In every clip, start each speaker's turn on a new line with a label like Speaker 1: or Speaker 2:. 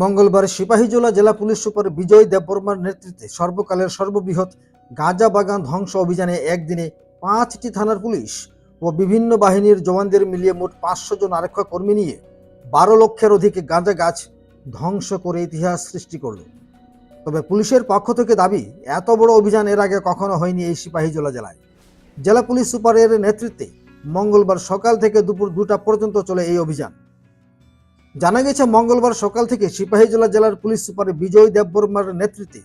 Speaker 1: মঙ্গলবার সিপাহীজলা জেলা police super বিজয় দেববর্মার নেতৃত্বে সর্বকালের সর্ববৃহৎ গাঁজা বাগান ধ্বংস অভিযানে একদিনে পাঁচটি থানার পুলিশ ও বিভিন্ন বাহিনীর জওয়ানদের মিলিয়ে মোট পাঁচশো জন আরক্ষা কর্মী নিয়ে বারো লক্ষের অধিক গাঁজা গাছ ধ্বংস করে ইতিহাস সৃষ্টি করল। তবে পুলিশের পক্ষ থেকে দাবি, এত বড় অভিযান এর আগে কখনো হয়নি এই সিপাহীজলা জেলায়। জেলা পুলিশ সুপারের নেতৃত্বে মঙ্গলবার সকাল থেকে দুপুর দুটা পর্যন্ত চলে এই অভিযান। জানা গেছে, মঙ্গলবার সকাল থেকে সিপাহীজলা জেলার পুলিশ সুপার বিজয় দেববর্মার নেতৃত্বে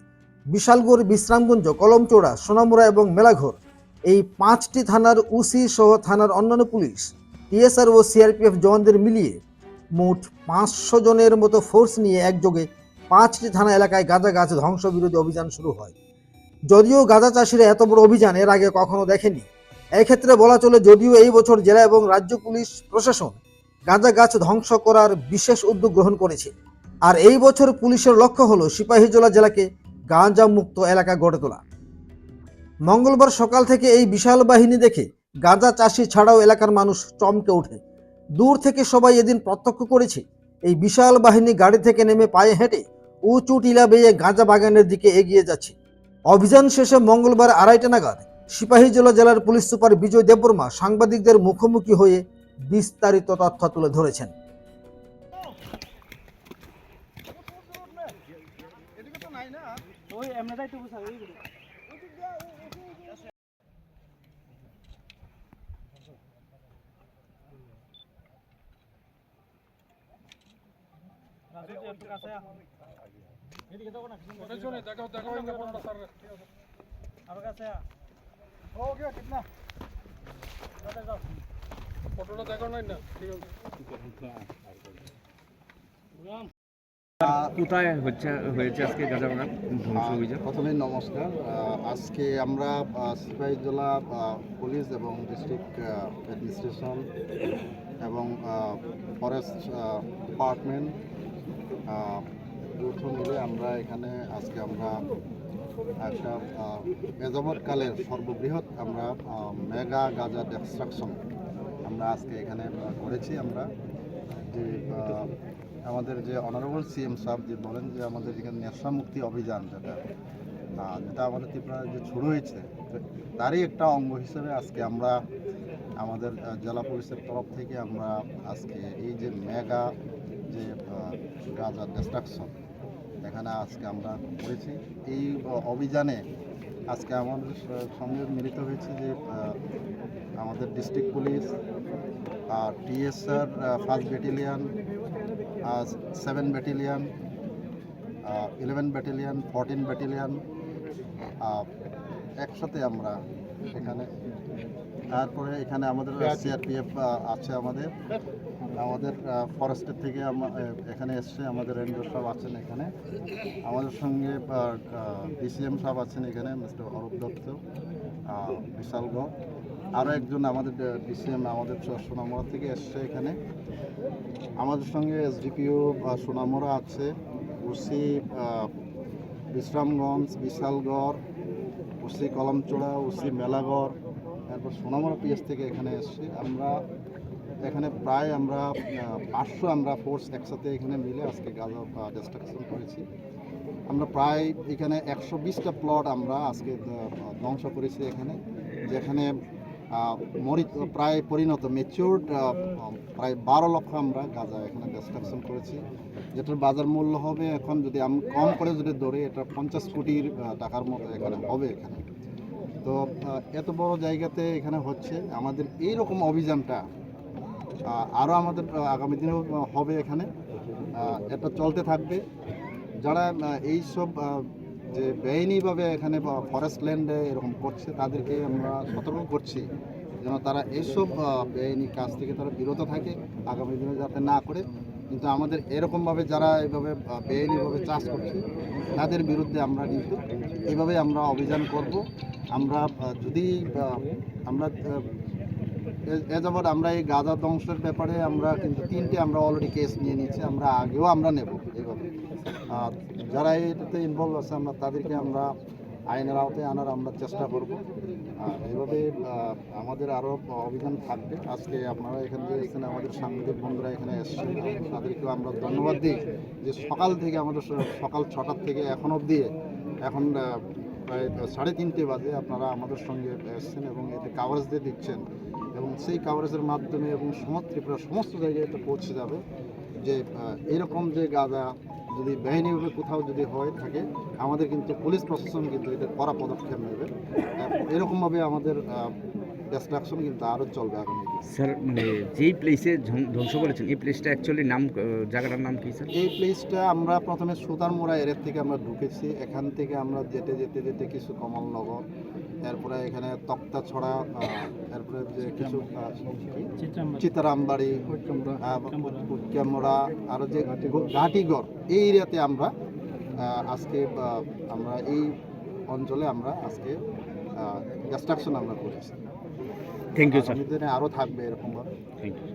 Speaker 1: বিশালগড় বিশ্রামগঞ্জ, কলমচোড়া, সোনামুড়া এবং মেলাঘর, এই পাঁচটি থানার উসি সহ থানার অন্যান্য পুলিশ, টিএসআর ও সিআরপিএফ জওয়ানদের মিলিয়ে মোট পাঁচশো জনের মতো ফোর্স নিয়ে একযোগে পাঁচটি থানা এলাকায় গাঁজা গাছ ধ্বংস বিরোধী অভিযান শুরু হয়। যদিও গাঁজা চাষিরা এত বড় অভিযান এর আগে কখনো দেখেনি। এক্ষেত্রে বলা চলে, যদিও এই বছর জেলা এবং রাজ্য পুলিশ প্রশাসন গাঁজা গাছ ধ্বংস করার বিশেষ উদ্যোগ গ্রহণ করেছে। আর এই বছর পুলিশের লক্ষ্য হলো সিপাহীজলা জেলাকে গাঁজা মুক্ত এলাকা গড়ে তোলা। মঙ্গলবার সকাল থেকে এই বিশাল বাহিনী দেখে গাঁজা চাষি ছাড়াও এলাকার মানুষ চমকে ওঠে। দূর থেকে সবাই এদিন প্রত্যক্ষ করেছে, এই বিশাল বাহিনী গাড়ি থেকে নেমে পায়ে হেঁটে উঁচু টিলা বেয়ে গাঁজা বাগানের দিকে এগিয়ে যাচ্ছে। অভিযান শেষে মঙ্গলবার আড়াইটা নাগাদ সিপাহীজলা জেলার পুলিশ সুপার বিজয় দেববর্মা সাংবাদিকদের মুখোমুখি হয়ে বিস্তারিত তথ্য তুলে ধরেছেন।
Speaker 2: আমার কাছে
Speaker 3: ফটোটা দেখো নাই না? ঠিক আছে।
Speaker 4: কোথায় হচ্ছে হয়েছে আজকে গাঁজা বাগান? ধ্বংস অভিযান
Speaker 5: প্রথমে নমস্কার। আজকে আমরা সিপাহীজলা পুলিশ এবং ডিস্ট্রিক্ট অ্যাডমিনিস্ট্রেশন এবং ফরেস্ট ডিপার্টমেন্ট যৌথ মিলে আমরা এখানে আজকে আমরা একটা আহ, মেজাবতকালের সর্ববৃহৎ আমরা মেগা গাজা ডেস্ট্রাকশন আমরা আজকে এখানে করেছি আমরা যে আমাদের যে অনারেবল সিএম সাহেব যে বলেন যে আমাদের এখানে নেশা মুক্তি অভিযান যেটা যেটা আমাদের ত্রিপুরায় যে শুরু হয়েছে তারই একটা অঙ্গ হিসেবে আজকে আমরা আমাদের জেলা পুলিশের তরফ থেকে আমরা আজকে এই যে মেগা যে গাঁজা ডিস্ট্রাকশন এখানে আজকে আমরা করেছি। এই অভিযানে আজকে আমাদের সঙ্গে মিলিত হয়েছে যে আমাদের ডিস্ট্রিক্ট পুলিশ আর TSR first battalion seven battalion eleven battalion fourteen battalion একসাথে আমরা এখানে তারপরে এখানে আমাদের সিআরপিএফ আছে আমাদের। আমাদের ফরেস্টের থেকে এখানে এসছে, আমাদের রেঞ্জার সাহেব আছেন এখানে। আমাদের সঙ্গে ডিসিএম সাহেব আছেন এখানে, মিস্টার অরূপ দত্ত বিশালগড় আরও একজন আমাদের ডিসিএম আমাদের সোনামুড়া থেকে এসছে এখানে। আমাদের সঙ্গে এসডিপিও সোনামুড়া আছে, OC Bishramganj, Bishalgarh, OC Kalamchoura, OC Melagarh তারপর সোনামুড়া পিএস থেকে এখানে এসছি। আমরা এখানে প্রায় আমরা পাঁচশো আমরা ফোর্স একসাথে এখানে মিলে আজকে গাজা ডিস্ট্রাকশন করেছি। আমরা প্রায় এখানে একশো বিশটা প্লট আমরা আজকে ধ্বংস করেছি এখানে, যেখানে মরি, প্রায় পরিণত মেচিউর্ড প্রায় বারো লক্ষ আমরা গাঁজা এখানে ডিস্ট্রাকশন করেছি। যেটার বাজার মূল্য হবে এখন যদি আমি, কম করে যদি ধরি, এটা পঞ্চাশ কোটির টাকার মতো এখানে হবে এখানে। তো এত বড় জায়গাতে এখানে হচ্ছে, আমাদের এই রকম অভিযানটা আরও আমাদের আগামী দিনেও হবে এখানে। এটা চলতে থাকবে। যারা এইসব যে বেআইনিভাবে এখানে ফরেস্ট ল্যান্ডে এরকম করছে, তাদেরকে আমরা সতর্ক করছি যেন তারা এইসব বেআইনি কাজ থেকে তারা বিরত থাকে, আগামী দিনে যাতে না করে। কিন্তু আমাদের এরকমভাবে যারা এইভাবে বেআইনিভাবে চাষ করছে, তাদের বিরুদ্ধে আমরা কিন্তু এইভাবে আমরা অভিযান করব। আমরা যদি আমরা এ- আমরা এই গাঁজা ধ্বংসের ব্যাপারে আমরা কিন্তু তিনটে আমরা অলরেডি কেস নিয়ে নিয়েছি, আমরা আগেও আমরা নেব এইভাবে। আর যারা এটাতে ইনভলভ আছে, আমরা তাদেরকে আমরা আইনের আওতায় আনার আমরা চেষ্টা করব। আর এইভাবে আমাদের আরও অভিযান থাকবে। আজকে আপনারা এখান থেকে এসেছেন, আমাদের সাংবাদিক বন্ধুরা এখানে এসেছেন। তাদেরকেও আমরা ধন্যবাদ দিই যে সকাল থেকে আমাদের সকাল ছটার থেকে এখন অবধি, এখন প্রায় সাড়ে তিনটে বাজে আপনারা আমাদের সঙ্গে এসছেন এবং এতে কাভারেজ দিয়ে দিচ্ছেন। এবং সেই কাভারেজের মাধ্যমে এবং সমস্ত ত্রিপুরা সমস্ত জায়গায় এটা পৌঁছে যাবে। যে এরকম যে গাঁজা যদি বেআইনিভাবে কোথাও যদি হয়ে থাকে, আমাদের কিন্তু পুলিশ প্রশাসন কিন্তু এটা কড়া পদক্ষেপ নেবে। এরকমভাবে আমাদের ডিস্ট্রাকশন কিন্তু আরও চলবে আগামী
Speaker 4: স্যার মানে যেই প্লেসে ধ্বংস করেছেন এই প্লেসটা অ্যাকচুয়ালি নাম জায়গাটার নাম কি স্যার
Speaker 5: এই প্লেসটা আমরা প্রথমে সুতারমোড়া এরিয়া থেকে আমরা ঢুকেছি। এখান থেকে আমরা যেতে যেতে যেতে কিছু কমলনগর এরপরে এখানে তক্তা ছড়া এরপরে যে কিছু? চিতারামবাড়ি। উৎকামড়া আরও যে ঘাটিগড়। এই এরিয়াতে আমরা আজকে আমরা এই অঞ্চলে আমরা আজকে ডিস্ট্রাকশন আমরা করেছি।
Speaker 4: থ্যাংক ইউ স্যার
Speaker 5: দিনে আরও থাকবে এরকমভাবে
Speaker 4: থ্যাংক ইউ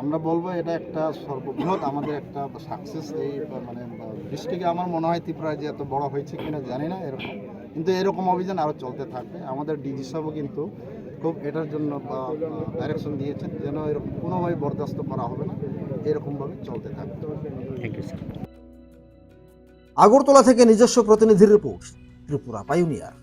Speaker 5: আমরা বলব এটা একটা সর্ববৃহৎ আমাদের একটা সাকসেস এই মানে ডিস্ট্রিক্টে আমার মনে হয় ত্রিপুরা যে এত বড় হয়েছে কিনা জানি না এরকম। কিন্তু এরকম অভিযান আরও চলতে থাকবে। আমাদের ডিজি সাহেবও কিন্তু খুব এটার জন্য ডাইরেকশন দিয়েছেন যেন এরকম কোনোভাবে বরদাস্ত করা হবে না এরকমভাবে চলতে থাকবে।
Speaker 4: থ্যাংক ইউ স্যার
Speaker 1: আগরতলা থেকে নিজস্ব প্রতিনিধির রিপোর্ট ত্রিপুরা পাইউনিয়ার